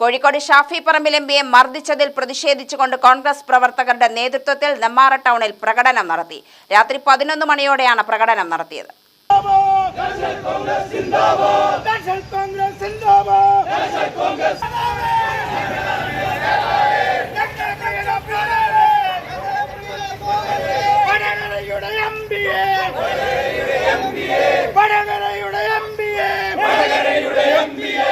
Kozhikode Shafi Parambil M പിയെ മർദ്ദിച്ചതിൽ പ്രതിഷേധിച്ചുകൊണ്ട് കോൺഗ്രസ് പ്രവർത്തകരുടെ നേതൃത്വത്തിൽ നെമ്മാറ ടൗണിൽ പ്രകടനം നടത്തി. രാത്രി പതിനൊന്ന് മണിയോടെയാണ് പ്രകടനം നടത്തിയത്. M P A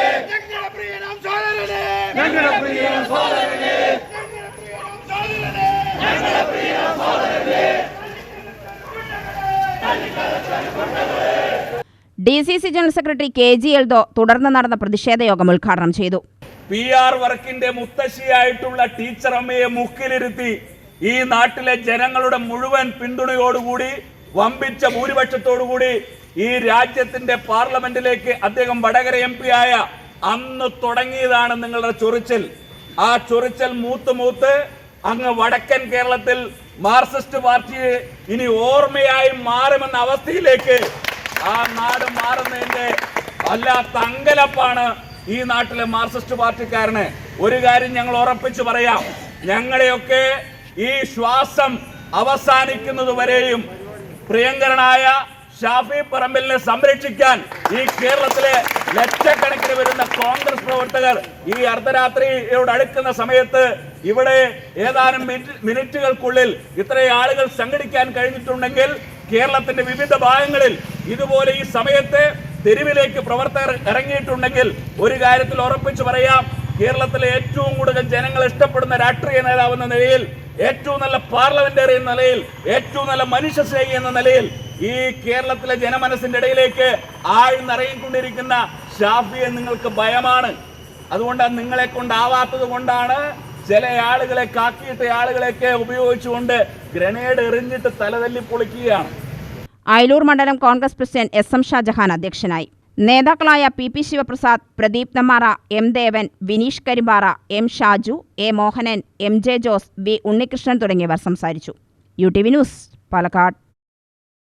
D C C general secretary K G Eldho തുടർന്ന് നടന്ന പ്രതിഷേധ യോഗം ഉദ്ഘാടനം ചെയ്തു. പി ആർ വർക്കിന്റെ മുത്തശ്ശിയായിട്ടുള്ള ടീച്ചർ അമ്മയെ മുക്കിലിരുത്തി ഈ നാട്ടിലെ ജനങ്ങളുടെ മുഴുവൻ പിന്തുണയോടുകൂടി വമ്പിച്ച ഭൂരിപക്ഷത്തോടുകൂടി ഈ രാജ്യത്തിന്റെ പാർലമെന്റിലേക്ക് അദ്ദേഹം വടകര എം ആയ അന്ന് തുടങ്ങിയതാണ് നിങ്ങളുടെ ചൊറിച്ചൽ. ആ ചൊറിച്ചൽ മൂത്ത് മൂത്ത് അങ്ങ് വടക്കൻ കേരളത്തിൽ മാർക്സിസ്റ്റ് പാർട്ടി ഇനി ഓർമ്മയായി മാറുമെന്ന അവസ്ഥയിലേക്ക് ആ നാട് മാറുന്നതിന്റെ വല്ലാത്ത അങ്കലപ്പാണ് ഈ നാട്ടിലെ മാർക്സിസ്റ്റ് പാർട്ടിക്കാരന്. ഒരു കാര്യം ഞങ്ങൾ ഉറപ്പിച്ചു പറയാം. ഞങ്ങളെയൊക്കെ ഈ ശ്വാസം അവസാനിക്കുന്നത് വരെയും പ്രിയങ്കരനായ ഷാഫി പറമ്പിലിനെ സംരക്ഷിക്കാൻ ഈ കേരളത്തിലെ ലക്ഷക്കണക്കിന് വരുന്ന കോൺഗ്രസ് പ്രവർത്തകർ ഈ അർദ്ധരാത്രിയോട് അടുക്കുന്ന സമയത്ത് ഇവിടെ ഏതാനും മിനിറ്റുകൾക്കുള്ളിൽ ഇത്രയും ആളുകൾ സംഘടിക്കാൻ കഴിഞ്ഞിട്ടുണ്ടെങ്കിൽ കേരളത്തിന്റെ വിവിധ ഭാഗങ്ങളിൽ ഇതുപോലെ ഈ സമയത്ത് തെരുവിലേക്ക് പ്രവർത്തകർ ഇറങ്ങിയിട്ടുണ്ടെങ്കിൽ ഒരു കാര്യത്തിൽ ഉറപ്പിച്ചു പറയാം കേരളത്തിലെ ഏറ്റവും കൂടുതൽ ജനങ്ങൾ ഇഷ്ടപ്പെടുന്ന രാഷ്ട്രീയ നേതാവ് എന്ന നിലയിൽ ഏറ്റവും നല്ല പാർലമെന്ററി എന്ന നിലയിൽ ഏറ്റവും നല്ല മനുഷ്യസ്നേഹി എന്ന നിലയിൽ ഈ കേരളത്തിലെ ജനമനസ്സിന്റെ ഇടയിലേക്ക് ആഴ്ന്നറിയിക്കൊണ്ടിരിക്കുന്ന ഷാഫിയെ നിങ്ങൾക്ക് ഭയമാണ്. അതുകൊണ്ട് നിങ്ങളെ കൊണ്ടാവാത്തത് കൊണ്ടാണ് ചില ആളുകളെ കാക്കിയിട്ട് ആളുകളെയൊക്കെ ഉപയോഗിച്ചുകൊണ്ട് ഗ്രനേഡ് എറിഞ്ഞിട്ട് തലതല്ലി പൊളിക്കുകയാണ്. അയലൂർ മണ്ഡലം Congress president S M Shajahan അധ്യക്ഷനായി. നേതാക്കളായ P P Sivaprasad Pradeep Nammara M Devan Vineesh Karimpara M Shaju A Mohanan M J Jose V Unnikrishnan തുടങ്ങിയവർ സംസാരിച്ചു. U T V news Palakkad.